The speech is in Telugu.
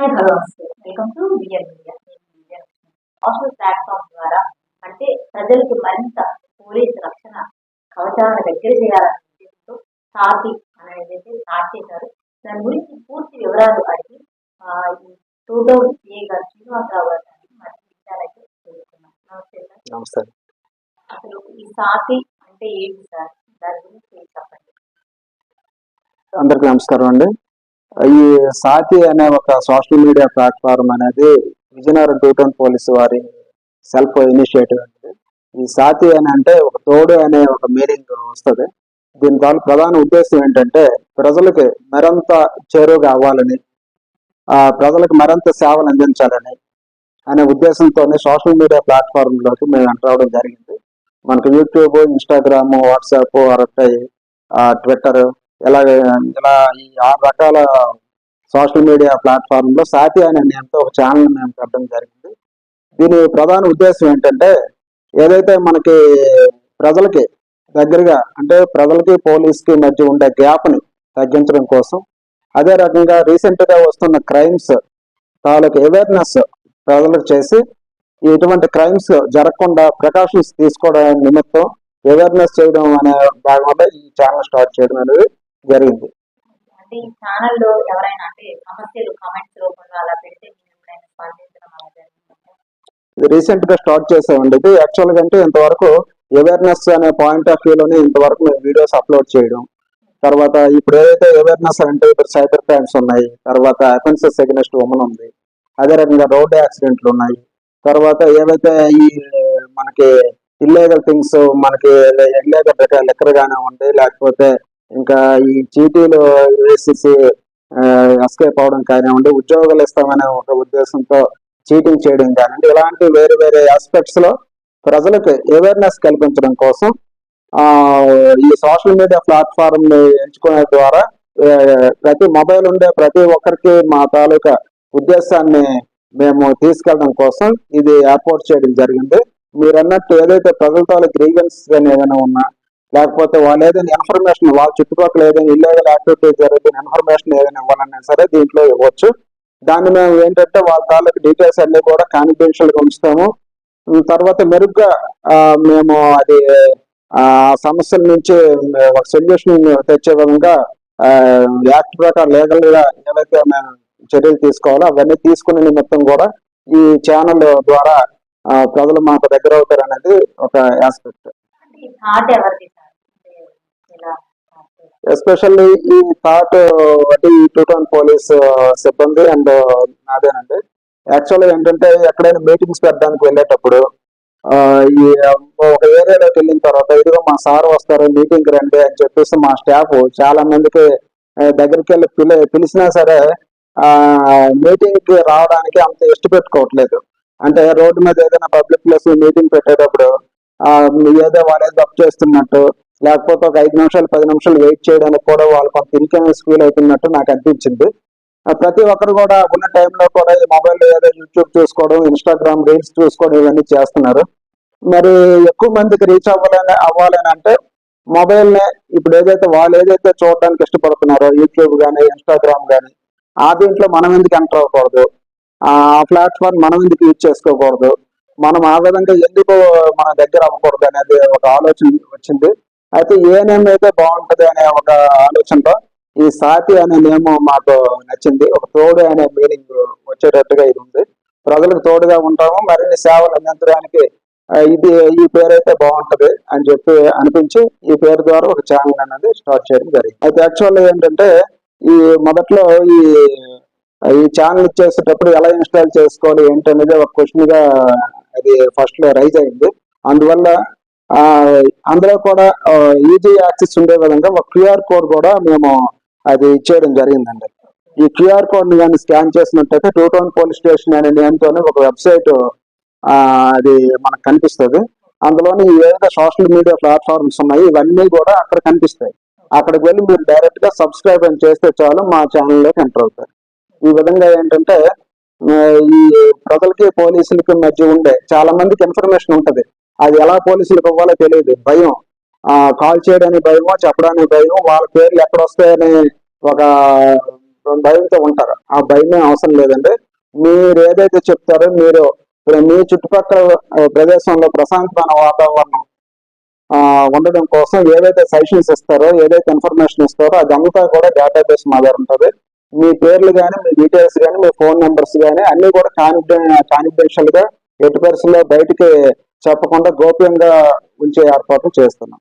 Hi hello welcome to media platform ద్వారా అంటే ప్రజలకు మరింత పోలీస్ రక్షణ కవచాలను దగ్గర చేయాలనే ఉద్దేశంతో సాటి అనేది స్టార్ట్ చేశారు దాని గురించి పూర్తి వివరాలు అడిగి ఆ, ఈ టూ థౌసండ్ సిఏ గారు శ్రీనివాసరావు గారు అడిగి మరి విషయాలైతే తెలుసుకున్నాం నమస్తే. సార్ నమస్తే అసలు ఈ సాటి అంటే ఏంటి సార్? దాని గురించి చెప్పండి. అందరికి నమస్కారం అండి. ఈ సాతి అనే ఒక సోషల్ మీడియా ప్లాట్ఫామ్ అనేది విజయనగరం టూ టౌన్ పోలీస్ వారి సెల్ఫ్ ఇనిషియేటివ్ అండి. ఈ సాతి అని అంటే ఒక తోడు అనే ఒక మీనింగ్ వస్తుంది. దీని ద్వారా ప్రధాన ఉద్దేశం ఏంటంటే ప్రజలకి మరింత చేరువుగా అవ్వాలని ఆ ప్రజలకు మరింత సేవలు అందించాలని అనే ఉద్దేశంతోనే సోషల్ మీడియా ప్లాట్ఫామ్లోకి మేము ఎంటర్ అవడం జరిగింది. మనకు YouTube Instagram WhatsApp Arattai Twitter ఇలాగ ఇలా ఈ ఆరు రకాల సోషల్ మీడియా ప్లాట్ఫామ్లో సాతి అనే నేమ్తో ఒక ఛానల్ మేము పెట్టడం జరిగింది. దీని ప్రధాన ఉద్దేశం ఏంటంటే ఏదైతే మనకి ప్రజలకి దగ్గరగా అంటే ప్రజలకి పోలీస్కి మధ్య ఉండే గ్యాప్ని తగ్గించడం కోసం అదే రకంగా రీసెంట్గా వస్తున్న క్రైమ్స్ తాలూకు అవేర్నెస్ ప్రజలకు చేసి ఇటువంటి క్రైమ్స్ జరగకుండా ప్రికాషన్స్ తీసుకోవడం నిమిత్తం అవేర్నెస్ చేయడం అనే భాగంలో ఈ ఛానల్ స్టార్ట్ చేయడం అనేది జరిగింది. అంటే ఈ ఛానల్లో ఎవరైనా అంటే సమస్యలు కామెంట్స్ రూపంలో అలా పెడితే మీరు ఎప్పుడైనా స్పందించడం అలా జరిగిందంటే ఇది రీసెంట్గా స్టార్ట్ చేసామండి. ఇది యాక్చువల్గా అంటే ఇంతవరకు అవేర్నెస్ అనే పాయింట్ ఆఫ్ వ్యూ లోనే ఇంతవరకు మేము వీడియోస్ అప్లోడ్ చేయడం. తర్వాత ఇప్పుడు ఏదైతే అవేర్నెస్ అంటే ఇప్పుడు సైబర్ క్రైమ్స్ ఉన్నాయి తర్వాత అఫెన్సెస్ అగెన్స్ట్ ఉమెన్ ఉంది అదే రకంగా రోడ్ యాక్సిడెంట్లు ఉన్నాయి తర్వాత ఏవైతే ఈ మనకి ఇల్లీగల్ థింగ్స్ మనకి ఇల్లీగల్ లెక్కర్ కానివ్వండి లేకపోతే ఇంకా ఈ చీటీలు వేసేసి ఎస్కేప్ అవడం కానివ్వండి ఉద్యోగాలు ఇస్తామనే ఒక ఉద్దేశంతో చీటింగ్ చేయడం కానివ్వండి ఇలాంటి వేరే వేరే ఆస్పెక్ట్స్లో ప్రజలకు అవేర్నెస్ కల్పించడం కోసం ఈ సోషల్ మీడియా ప్లాట్ఫామ్ని ఎంచుకునే ద్వారా ప్రతి మొబైల్ ఉండే ప్రతి ఒక్కరికి మా తాలూకా ఉద్దేశాన్ని మేము తీసుకెళ్ళడం కోసం ఇది ఏర్పాటు చేయడం జరిగింది. మీరు అన్నట్టు ఏదైతే ప్రజల తాలూకు గ్రీవెన్స్ కానీ ఏదైనా ఉన్నా లేకపోతే వాళ్ళు ఏదైనా ఇన్ఫర్మేషన్ వాళ్ళ చుట్టుపక్కల ఏదైనా ఇల్లీగల్ యాక్టివిటీ జరుగుతున్న ఇన్ఫర్మేషన్ ఏదైనా ఇవ్వాలన్నా సరే దీంట్లో ఇవ్వచ్చు. దాన్ని మేము ఏంటంటే వాళ్ళ తాలూకు డీటెయిల్స్ అన్ని కూడా కాన్ఫిడెన్షియల్గా ఉంచుతాము. తర్వాత మెరుగ్గా మేము అది ఆ సమస్యల నుంచి ఒక సొల్యూషన్ తెచ్చే విధంగా యాక్ట్ ప్రకారం లీగల్గా ఏవైతే మేము చర్యలు తీసుకోవాలో అవన్నీ తీసుకునే నిమిత్తం కూడా ఈ ఛానల్ ద్వారా ప్రజలు మాకు దగ్గర అవుతారు అనేది ఒక ఆస్పెక్ట్ అంటే ఈ థాట్ ఎవరిది సార్ అంటే ఇలా start చేశారు? ఎస్పెషల్లీ ఈ థాట్ అంటే ఈ టూ టౌన్ పోలీస్ సిబ్బంది అండ్ నాదేనండి. యాక్చువల్గా ఏంటంటే ఎక్కడైనా మీటింగ్స్ పెట్టడానికి వెళ్ళేటప్పుడు ఈ ఒక ఏరియాలోకి వెళ్ళిన తర్వాత ఇదిగో మా సార్ వస్తారు మీటింగ్ రండి అని చెప్పేసి మా స్టాఫ్ చాలా మందికి దగ్గరికి వెళ్ళి పిలి పిలిచినా సరే మీటింగ్కి రావడానికి అంత ఇష్టపెట్టుకోవట్లేదు. అంటే రోడ్డు మీద ఏదైనా పబ్లిక్ ప్లేస్ మీటింగ్ పెట్టేటప్పుడు ఏదో వాళ్ళు ఏదో తప్పు చేస్తున్నట్టు లేకపోతే ఒక ఐదు నిమిషాలు పది నిమిషాలు వెయిట్ చేయడానికి కూడా వాళ్ళు కొంత ఇన్కన్వీనియన్స్ ఫీల్ అవుతున్నట్టు నాకు అనిపించింది. ప్రతి ఒక్కరు కూడా ఉన్న టైంలో కూడా ఈ మొబైల్ ఏదో యూట్యూబ్ చూసుకోవడం ఇన్స్టాగ్రామ్ రీల్స్ చూసుకోవడం ఇవన్నీ చేస్తున్నారు. మరి ఎక్కువ మందికి రీచ్ అవ్వాలని అవ్వాలని అంటే మొబైల్నే ఇప్పుడు ఏదైతే వాళ్ళు ఏదైతే చూడడానికి ఇష్టపడుతున్నారో యూట్యూబ్ కానీ ఇన్స్టాగ్రామ్ కానీ ఆ దీంట్లో మనం ఎందుకు ఎంటర్ అవ్వకూడదు? ఆ ప్లాట్ఫామ్ మనం ఎందుకు యూజ్ చేసుకోకూడదు? మనం ఆ విధంగా ఎందుకు మన దగ్గర అవ్వకూడదు అనేది ఒక ఆలోచన వచ్చింది. అయితే ఏ నేమ్ అయితే బాగుంటది అనే ఒక ఆలోచనలో ఈ సాతి అనే నేమ్ మాకు నచ్చింది. ఒక తోడు అనే మీనింగ్ వచ్చేటట్టుగా ఇది ఉంది. ప్రజలకు తోడుగా ఉంటాము. మరిన్ని సేవలు అందించడానికి ఇది ఈ పేరు అయితే బాగుంటది అని చెప్పి అనిపించి ఈ పేరు ద్వారా ఒక ఛానల్ అనేది స్టార్ట్ చేయడం జరిగింది. అయితే యాక్చువల్ ఏంటంటే ఈ మొదట్లో ఈ ఈ ఛానల్ ఇచ్చేసేటప్పుడు ఎలా ఇన్స్టాల్ చేసుకోవాలి ఏంటనేది ఒక క్వశ్చన్గా అది ఫస్ట్లో రైజ్ అయింది. అందువల్ల అందులో కూడా ఈజీ యాక్సెస్ ఉండే విధంగా ఒక క్యూఆర్ కోడ్ కూడా మేము అది ఇచ్చేయడం జరిగిందండి. ఈ క్యూఆర్ కోడ్ని కానీ స్కాన్ చేసినట్టయితే టూ టౌన్ పోలీస్ స్టేషన్ అనే నేమ్తోనే ఒక వెబ్సైట్ అది మనకు కనిపిస్తుంది. అందులోని ఏదైతే సోషల్ మీడియా ప్లాట్ఫామ్స్ ఉన్నాయి ఇవన్నీ కూడా అక్కడ కనిపిస్తాయి. అక్కడికి వెళ్ళి మీరు డైరెక్ట్గా సబ్స్క్రైబ్ అని చేస్తే చాలు మా ఛానల్లోకి ఎంటర్ అవుతారు. ఈ విధంగా ఏంటంటే ఈ ప్రజలకి పోలీసులకి మధ్య ఉండే చాలా మందికి ఇన్ఫర్మేషన్ ఉంటది. అది ఎలా పోలీసులకు ఇవ్వాలో తెలియదు. భయం. ఆ కాల్ చేయడానికి భయమో చెప్పడానికి భయం వాళ్ళ పేర్లు ఎక్కడ వస్తాయని ఒక భయంతో ఉంటారు. ఆ భయమే అవసరం లేదండి. మీరు ఏదైతే చెప్తారో మీరు మీ చుట్టుపక్కల ప్రదేశంలో ప్రశాంతమైన వాతావరణం ఉండడం కోసం ఏదైతే సజెషన్స్ ఇస్తారో ఏదైతే ఇన్ఫర్మేషన్ ఇస్తారో అదంతా కూడా డేటాబేస్ మా ఉంటుంది. మీ పేర్లు కానీ మీ డీటెయిల్స్ కానీ మీ ఫోన్ నెంబర్స్ కానీ అన్ని కూడా కాన్ఫిడెన్షియల్గా ఎటు పరిస్థితుల్లో బయటికి చెప్పకుండా గోప్యంగా ఉంచే ఏర్పాట్లు చేస్తున్నాం.